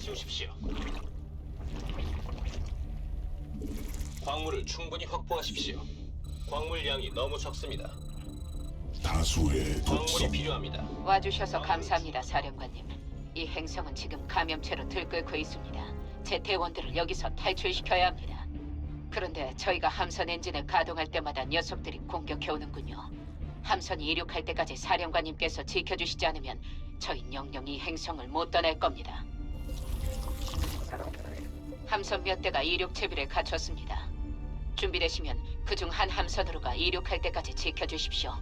치우십시오. 광물을 충분히 확보하십시오. 광물량이 너무 적습니다. 다수의 광물이 독성 필요합니다. 와주셔서 감사합니다, 사령관님. 이 행성은 지금 감염체로 들끓고 있습니다. 제 대원들을 여기서 탈출시켜야 합니다. 그런데 저희가 함선 엔진을 가동할 때마다 녀석들이 공격해오는군요. 함선이 이륙할 때까지 사령관님께서 지켜주시지 않으면 저희 영영 이 행성을 못 떠날 겁니다. 함선 몇 대가 이륙 채비를 갖췄습니다. 준비되시면 그 중 한 함선으로가 이륙할 때까지 지켜주십시오.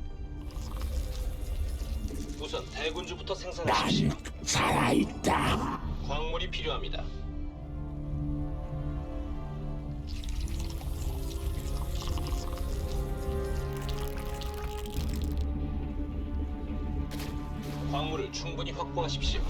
우선 대군주부터 생산하십시오. 살아있다. 광물이 필요합니다. 광물을 충분히 확보하십시오.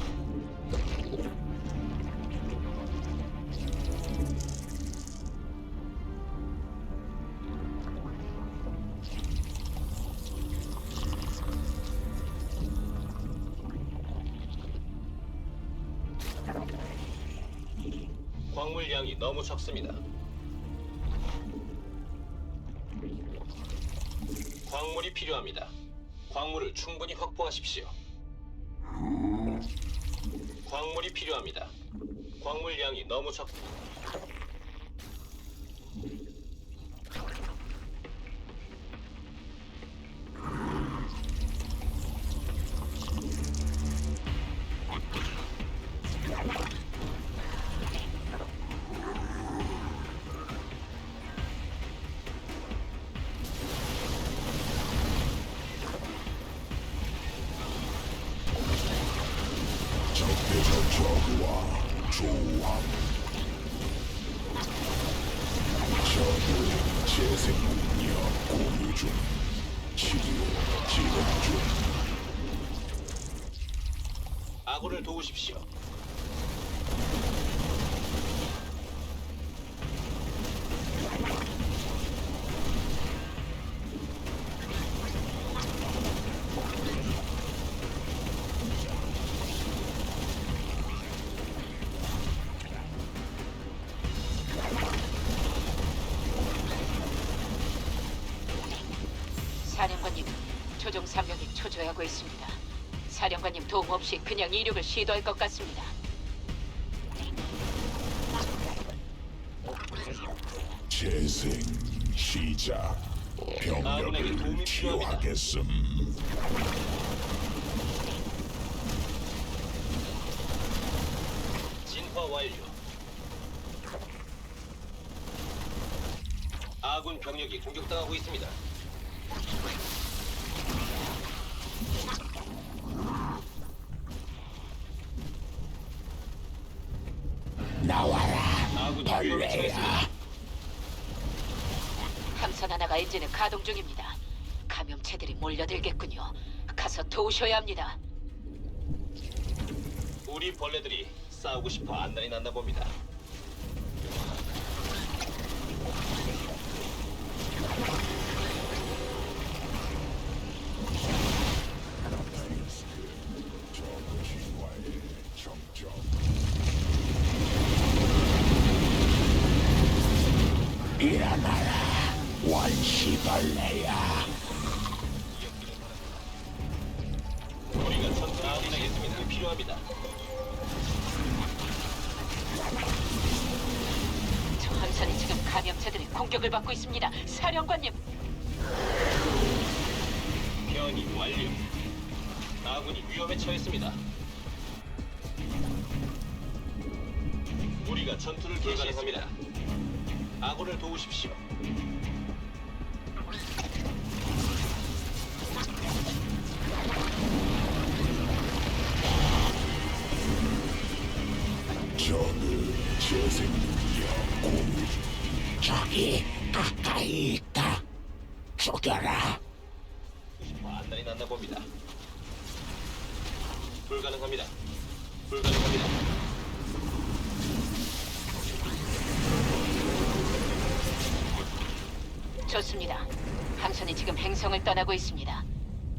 물량이 너무 적습니다. 광물이 필요합니다. 광물을 충분히 확보하십시오. 광물이 필요합니다. 광물량이 너무 적. 적대적 재생 능력 공유 중. 치료 진행 중. 아군을 도우십시오. 조종 3명이 초조해하고 있습니다. 사령관님 도움 없이 그냥 이륙을 시도할 것 같습니다. 재생 시작. 아군에게 도움이 병력을 필요합니다. 치유하겠음. 진화 완료. 아군 병력이 공격당하고 있습니다. 나와라. 위험에 처했습니다. 벌레야. 함선 하나가 엔진을 가동 중입니다. 감염체들이 몰려들겠군요. 가서 도우셔야 합니다. 우리 벌레들이 싸우고 싶어 안달이 났나 봅니다. 벌레야. 우리가 전투를 진행했습니다. 필요합니다. 저 함선이 지금 감염체들의 공격을 받고 있습니다. 사령관님, 변이 완료. 아군이 위험에 처했습니다. 우리가 전투를 개시했습니다. 아군을 도우십시오. 저기 가까이 있다. 죽여라. 안달이 났나 봅니다. 불가능합니다. 불가능합니다. 좋습니다. 함선이 지금 행성을 떠나고 있습니다.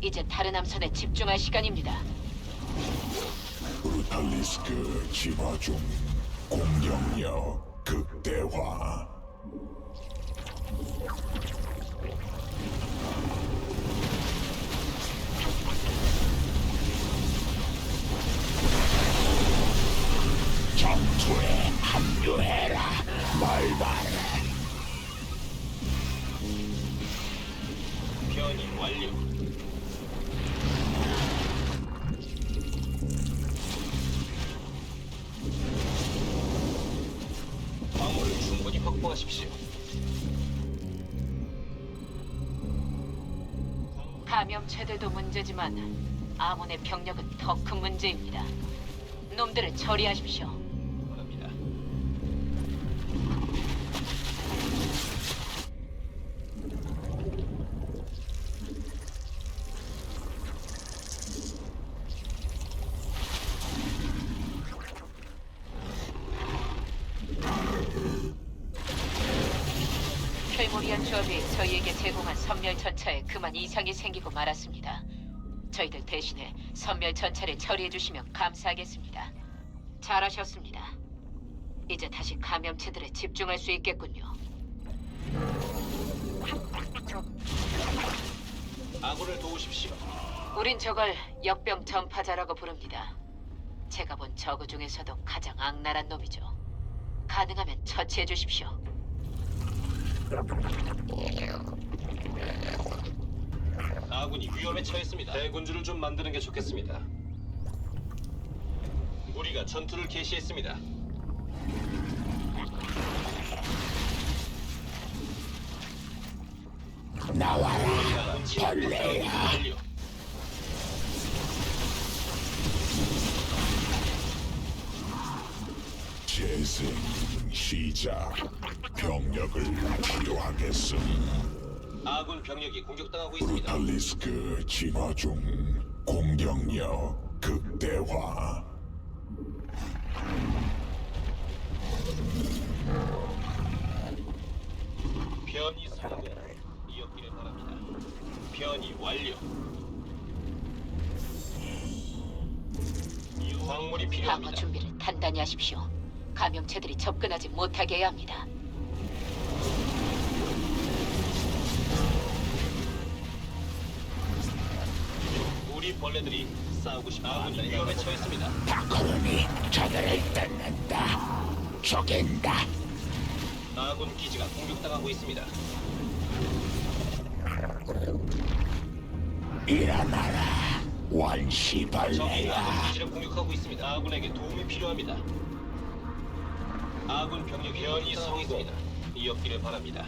이제 다른 함선에 집중할 시간입니다. 뮤탈리스크 진화 중 공격력 극대화 감염체들도 문제지만 아몬의 병력은 더 큰 문제입니다. 놈들을 처리하십시오. 생기고 말았습니다. 저희들 대신에 선멸 전차를 처리해 주시면 감사하겠습니다. 잘하셨습니다. 이제 다시 감염체들에 집중할 수 있겠군요. 아군을 도우십시오. 우린 저걸 역병 전파자라고 부릅니다. 제가 본 저그 중에서도 가장 악랄한 놈이죠. 가능하면 처치해 주십시오. 아군이 위험에 처했습니다. 대군주를 좀 만드는 게 좋겠습니다. 우리가 전투를 개시했습니다. 나와라 벌레야. 재생 시작 병력을 치료하겠음 아군 병력이 공격당하고 있습니다. 브루탈리스크 진화 중 공격력 극대화 변이 성공. 이었기를 바랍니다. 변이 완료. 광물이 방어 필요합니다. 준비를 단단히 하십시오. 감염체들이 접근하지 못하게 해야 합니다. 우리 벌레들이 싸우고 싶어 아군이 위험에 처했습니다. 다크론이 저들을 뜯는다 죽인다 아군 기지가 공격당하고 있습니다. 일어나라 적이 아군 원시벌레야 기지를 공격하고 있습니다. 아군에게 도움이 필요합니다. 아군 병력이 변이 성공. 이었기를 바랍니다.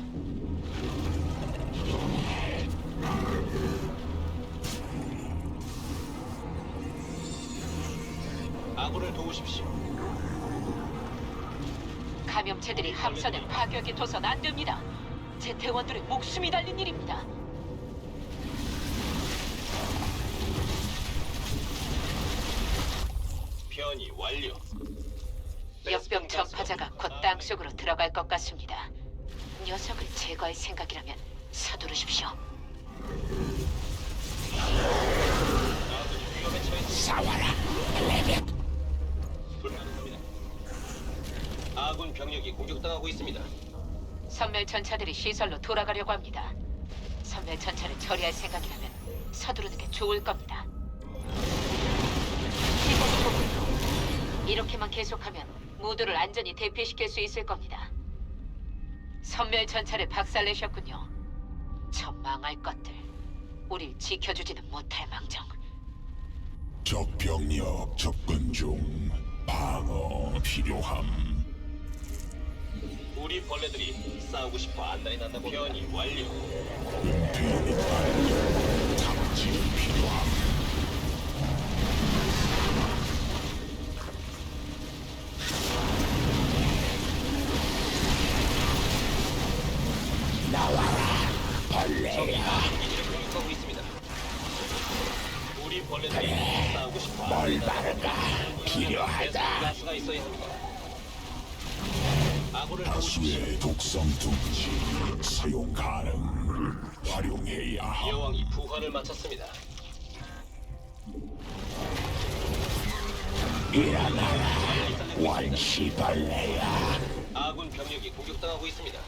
아군을 도우십시오. 감염체들이 함선을 파괴하게 둬선 안 됩니다. 제 대원들의 목숨이 달린 일입니다. 변이 완료. 역병 전파자가 곧 땅속으로 들어갈 것 같습니다. 녀석을 제거할 생각이라면 서두르십시오. 싸워라 레벨 불가능합니다. 아군 병력이 공격당하고 있습니다. 선멸 전차들이 시설로 돌아가려고 합니다. 선멸 전차를 처리할 생각이라면 서두르는 게 좋을 겁니다. 이렇게만 계속하면 모두를 안전히 대피시킬 수 있을 겁니다. 선멸 전차를 박살내셨군요. 저 망할 것들. 우릴 지켜주지는 못할 망정. 적병력 접근 중 방어 필요함 우리 벌레들이 싸우고 싶어 안달이 난다고 변이 완료. 벌레야 기지를 공격하고 있습니다. 우리 벌레들이 싸우고 싶어 배수의 필요하다 가수가 있어 있습니다. 아군을. 다수의 독성 둥지 사용 가능 활용해야 함 여왕이 부활을 마쳤습니다. 일어나라 원시벌레야 아군 병력이 공격당하고 있습니다.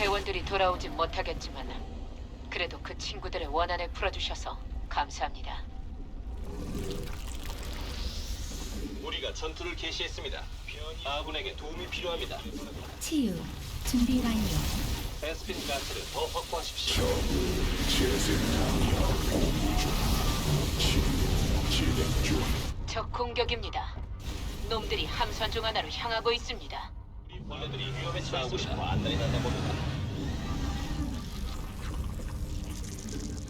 대원들이 돌아오진 못하겠지만 그래도 그 친구들의 원한을 풀어주셔서 감사합니다. 우리가 전투를 개시했습니다. 아군에게 도움이 필요합니다. 치유 준비 완료. 베스핀 가스를 더 확보하십시오. 적 공격입니다. 놈들이 함선 중 하나로 향하고 있습니다. 벌레들이 위험에 처하고 싶어 안달이 난다 봅니다.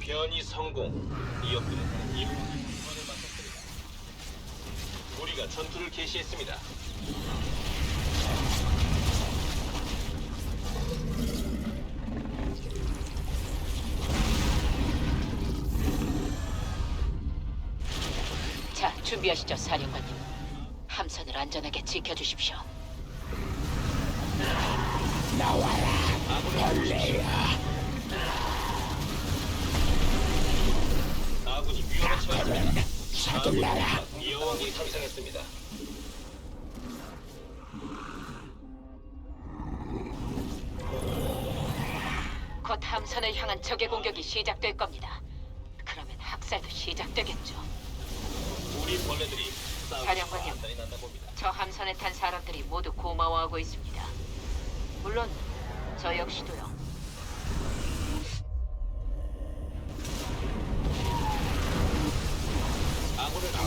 변이 성공. 이었군은 이분이 이번을 맡았습니다. 우리가 전투를 개시했습니다. 자, 준비하시죠, 사령관님. 함선을 안전하게 지켜주십시오. 벌레야 아군이 위험에 처했습니다. 서둘러라 여왕이 탑승했습니다. 곧 함선을 향한 적의 공격이 시작될 겁니다. 그러면 학살도 시작되겠죠. 우리 벌레들이 싸우고 사령관님. 난다 봅니다. 저 함선에 탄 사람들이 모두 고마워하고 있습니다. 물론 저 역시도요.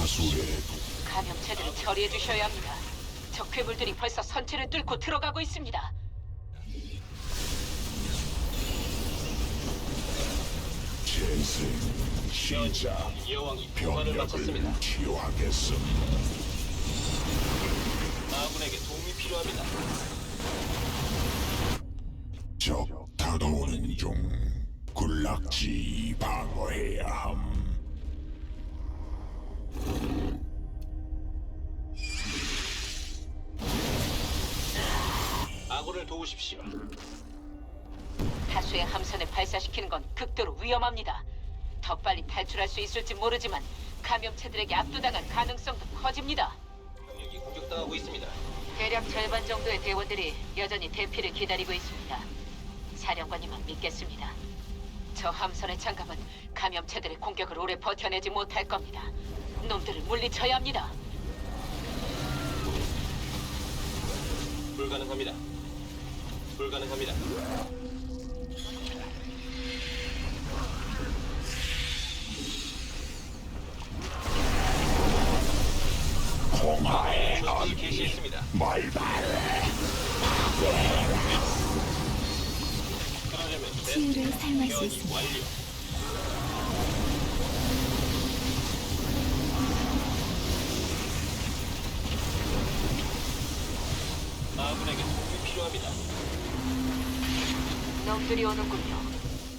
다수의 감염체들을 처리해 주셔야 합니다. 적 괴물들이 벌써 선체를 뚫고 들어가고 있습니다. 재생 시작 여왕이 부활을 마쳤습니다. 병력을 치유하겠음 아군에게 도움이 필요합니다. 중 군락지 방어해야 함 아군을 도우십시오. 다수의 함선을 발사시키는 건 극도로 위험합니다. 더 빨리 탈출할 수 있을지 모르지만 감염체들에게 압도당할 가능성도 커집니다. 병력이 공격당하고 있습니다. 대략 절반 정도의 대원들이 여전히 대피를 기다리고 있습니다. 사령관님만 믿겠습니다. 저 함선의 장갑은 감염체들의 공격을 오래 버텨내지 못할 겁니다. 놈들을 물리쳐야 합니다. 불가능합니다. 불가능합니다. 공화의 전투를 언니 개시했습니다. 말발 치유를 사용할 수 있습니다. 완료. 아군에게 도움이 필요합니다. 놈들이 오는군요.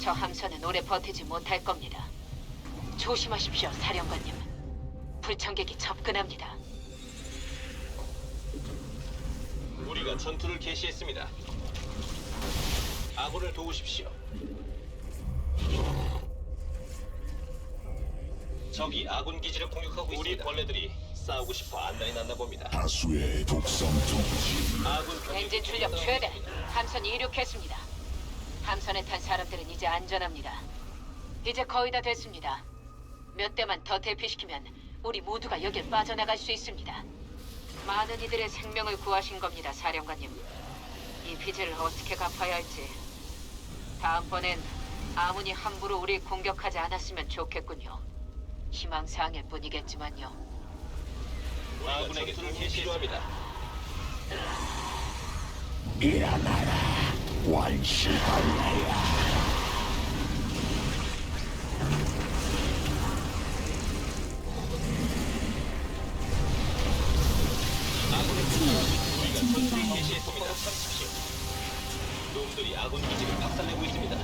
저 함선은 오래 버티지 못할 겁니다. 조심하십시오, 사령관님. 불청객이 접근합니다. 우리가 전투를 개시했습니다. 아군을 도우십시오. 적이 아군 기지를 공격하고 있습니다. 우리 벌레들이 싸우고 싶어 안달이 났나 봅니다. 다수의 독성 둥지 아군 엔진 출력 최대. 함선이 이륙했습니다. 함선에 탄 사람들은 이제 안전합니다. 이제 거의 다 됐습니다. 몇 대만 더 대피시키면 우리 모두가 여길 빠져나갈 수 있습니다. 많은 이들의 생명을 구하신 겁니다, 사령관님. 이 빚을 어떻게 갚아야 할지. 다음번엔 아무니 함부로 우리 공격하지 않았으면 좋겠군요. 희망사항일 뿐이겠지만요. 아군에게 도움이 필요합니다. 일어나라 원시벌레야 놈들이 아군 기지를 박살내고 있습니다.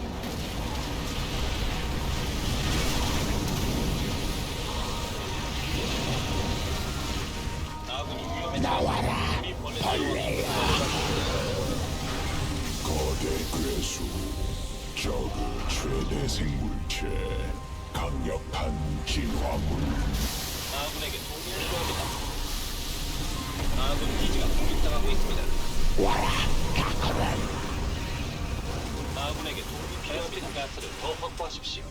아군이 위험해 나와라 벌레야 거대 괴수 적의 최대 생물체 강력한 진화물 아군에게 도움을 구합니다. 아군 기지가 공격당하고 있습니다. 와라 다크맨 아군에게 도움이 필요합니다. 가스를 더 확보하십시오.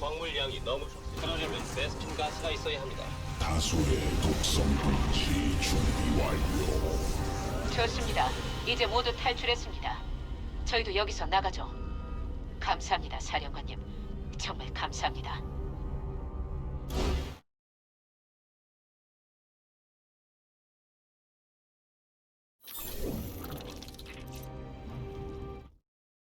광물량이 너무 적. 그러려면 베스킨 가스가 있어야 합니다. 다수의 독성 분지 준비 완료 좋습니다. 이제 모두 탈출했습니다. 저희도 여기서 나가죠. 감사합니다, 사령관님. 정말 감사합니다.